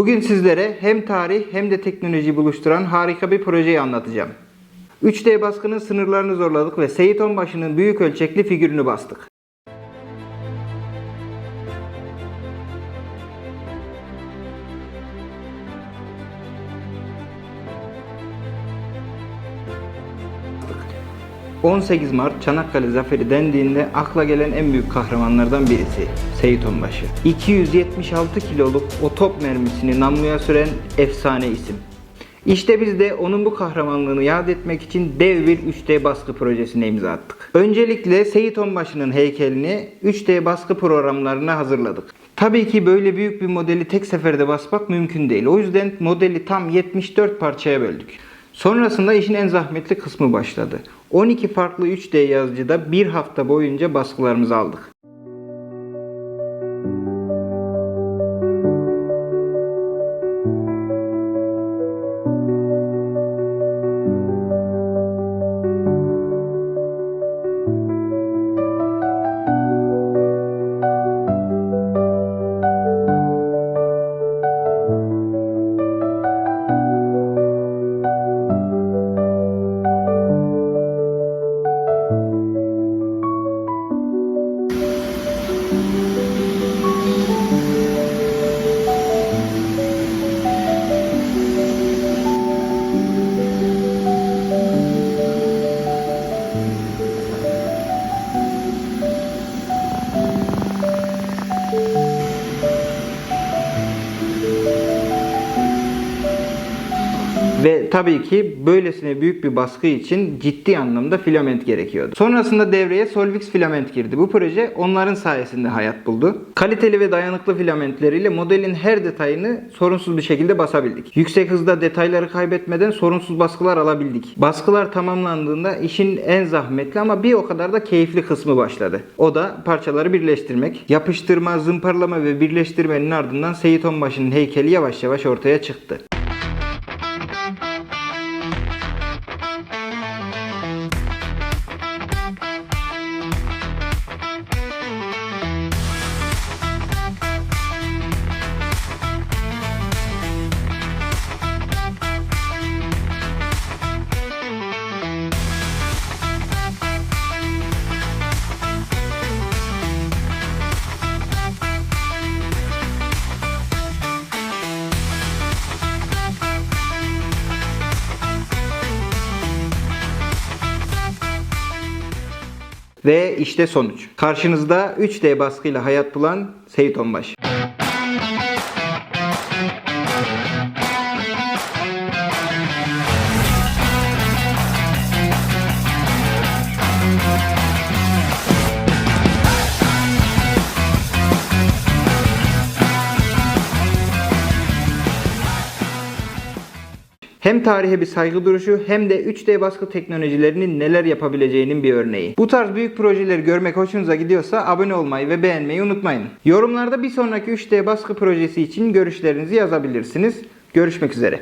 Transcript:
Bugün sizlere hem tarih hem de teknolojiyi buluşturan harika bir projeyi anlatacağım. 3D baskının sınırlarını zorladık ve Seyit Onbaşı'nın büyük ölçekli figürünü bastık. ...18 Mart Çanakkale Zaferi dendiğinde akla gelen en büyük kahramanlardan birisi Seyit Onbaşı. 276 kiloluk o top mermisini namluya süren efsane isim. İşte biz de onun bu kahramanlığını yad etmek için dev bir 3D baskı projesine imza attık. Öncelikle Seyit Onbaşı'nın heykelini 3D baskı programlarına hazırladık. Tabii ki böyle büyük bir modeli tek seferde basmak mümkün değil. O yüzden modeli tam 74 parçaya böldük. Sonrasında işin en zahmetli kısmı başladı. 12 farklı 3D yazıcıda bir hafta boyunca baskılarımızı aldık. Ve tabii ki böylesine büyük bir baskı için ciddi anlamda filament gerekiyordu. Sonrasında devreye Solvix filament girdi. Bu proje onların sayesinde hayat buldu. Kaliteli ve dayanıklı filamentleriyle modelin her detayını sorunsuz bir şekilde basabildik. Yüksek hızda detayları kaybetmeden sorunsuz baskılar alabildik. Baskılar tamamlandığında işin en zahmetli ama bir o kadar da keyifli kısmı başladı. O da parçaları birleştirmek. Yapıştırma, zımparalama ve birleştirmenin ardından Seyit Onbaşı'nın heykeli yavaş yavaş ortaya çıktı. Ve işte sonuç. Karşınızda 3D baskıyla hayat bulan Seyit Onbaşı. Hem tarihe bir saygı duruşu hem de 3D baskı teknolojilerinin neler yapabileceğinin bir örneği. Bu tarz büyük projeleri görmek hoşunuza gidiyorsa abone olmayı ve beğenmeyi unutmayın. Yorumlarda bir sonraki 3D baskı projesi için görüşlerinizi yazabilirsiniz. Görüşmek üzere.